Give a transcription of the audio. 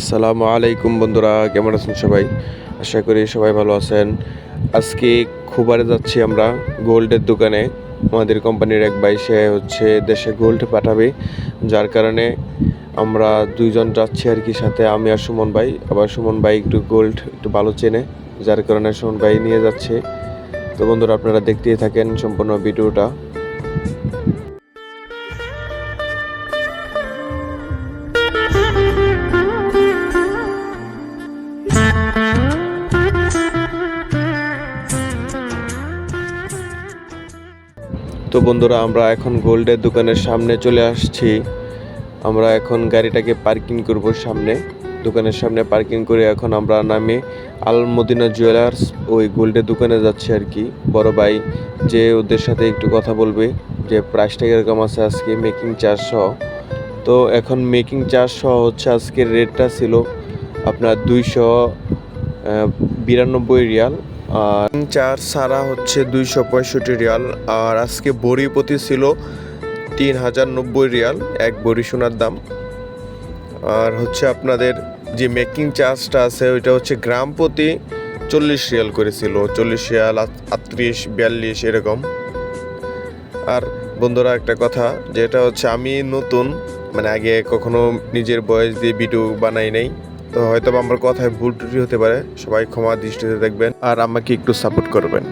আসসালামু আলাইকুম বন্ধুরা, কেমন আছেন সবাই? আশা করি সবাই ভালো আছেন। আজকে খুবারে যাচ্ছি আমরা গোল্ডের দোকানে। আমাদের কোম্পানির এক ভাই, সে হচ্ছে দেশে গোল্ড পাঠাবে। যার কারণে আমরা দুইজন যাচ্ছি আর কি, সাথে আমি আর সুমন ভাই। আবার সুমন ভাই একটু গোল্ড একটু ভালো চেনে, যার কারণে সুমন ভাই নিয়ে যাচ্ছে। তো বন্ধুরা, আপনারা দেখতেই থাকেন সম্পূর্ণ ভিডিওটা। তো বন্ধুরা, আমরা এখন গোল্ডের দোকানের সামনে চলে আসছি। আমরা এখন গাড়িটাকে পার্কিং করব সামনে। দোকানের সামনে পার্কিং করে এখন আমরা নামে আল মদিনা জুয়েলার্স ওই গোল্ডের দোকানে যাচ্ছি আর কি। বড় ভাই যে ওদের সাথে একটু কথা বলবে, যে প্রাইসটা কীরকম আছে আজকে মেকিং চার্জ সহ। তো এখন মেকিং চার্জ সহ হচ্ছে আজকের রেটটা ছিল আপনার দুইশো বিরানব্বই রিয়াল। আর চার সারা হচ্ছে দুইশো পঁয়ষট্টি রিয়াল। আর আজকে বড়ি প্রতি ছিল তিন হাজার নব্বই রিয়াল, এক বড়ি সোনার দাম। আর হচ্ছে আপনাদের যে মেকিং চার্জটা আছে, ওইটা হচ্ছে গ্রাম প্রতি চল্লিশ রিয়াল করেছিল চল্লিশ রিয়াল আট- আটত্রিশ, বিয়াল্লিশ, এরকম। আর বন্ধুরা, একটা কথা, যেটা হচ্ছে আমি নতুন মানে আগে কখনো নিজের বয়স দিয়ে ভিডিও বানাই নাই। তো হয়তো আমার কথায় ভুল ত্রুটি হতে পারে। সবাই ক্ষমা দৃষ্টিতে দেখবেন আর আমাকে একটু সাপোর্ট করবেন।